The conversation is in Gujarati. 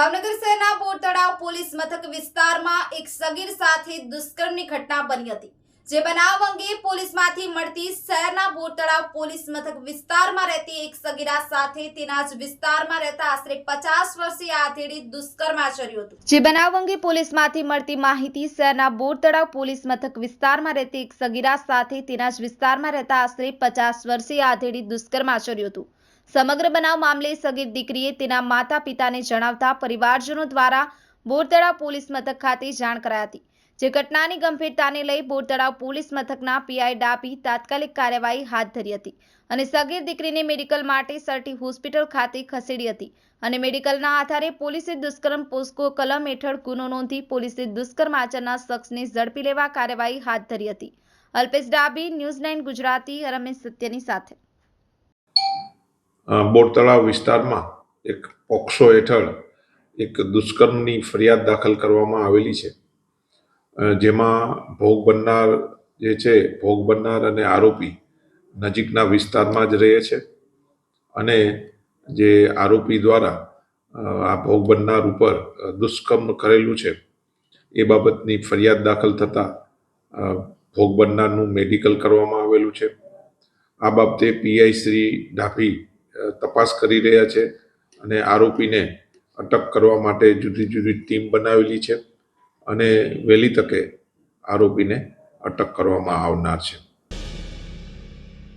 ભાવનગર શહેરના બોરતળાવ પોલીસ મથક વિસ્તારમાં એક સગીર સાથે દુષ્કર્મની ઘટના બની હતી, જે બનાવ અંગે પોલીસમાંથી મળતી શહેરના બોરતળાવ પોલીસ મથક વિસ્તારમાં રહેતી એક સગીરા સાથે તેના જ વિસ્તારમાં રહેતા આશરે પચાસ વર્ષીય આધેડી દુષ્કર્મ આચર્યું હતું. જે બનાવ અંગે પોલીસમાંથી મળતી માહિતી શહેરના બોરતળાવ પોલીસ મથક વિસ્તારમાં રહેતી એક સગીરા સાથે તેના જ વિસ્તારમાં રહેતા આશરે પચાસ વર્ષીય આધેડી દુષ્કર્મ આચર્યું હતું. સમગ્ર બનાવ મામલે સગીર દીકરીએ તેના માતા પિતાને જણાવતા પરિવારજનો દ્વારા બોરતળાવ પોલીસ મથક ખાતે જાણ કરાઈ હતી, જે ઘટનાની ગંભીરતાને લઈ બોરતળાવ પોલીસ મથકના પીઆઈ ડાપી તાત્કાલિક કાર્યવાહી હાથ ધરી હતી અને સગીર દીકરીને મેડિકલ માટે સરટી હોસ્પિટલ ખાતે ખસેડી હતી અને મેડિકલના આધારે પોલીસે દુષ્કર્મ પોસ્કો કલમ હેઠળ ગુનો નોંધી પોલીસે દુષ્કર્મ આચરનાર શખ્સને ઝડપી લેવા કાર્યવાહી હાથ ધરી હતી. અલ્પેશ ડાબી ન્યૂઝ નાઇન ગુજરાતી, રમેશ સત્યની સાથે. અ, બોર તળાવ વિસ્તારમાં એક પોક્સો હેઠળ એક દુષ્કર્મની ફરિયાદ દાખલ કરવામાં આવેલી છે. જેમાં ભોગ બનનાર જે છે ભોગ બનનાર અને આરોપી નજીકના વિસ્તારમાં જ રહે છે અને જે આરોપી દ્વારા આ ભોગ બનનાર ઉપર દુષ્કર્મ કરેલું છે એ બાબતની ફરિયાદ દાખલ થતાં ભોગ બનનારનું મેડિકલ કરવામાં આવેલું છે. આ બાબતે પીઆઈ શ્રી અ, તપાસ કરી રહ્યા છે અને આરોપીને અટક કરવા માટે જુદી જુદી ટીમ બનાવેલી છે અને વહેલી તકે આરોપીને અટક કરવામાં આવનાર છે.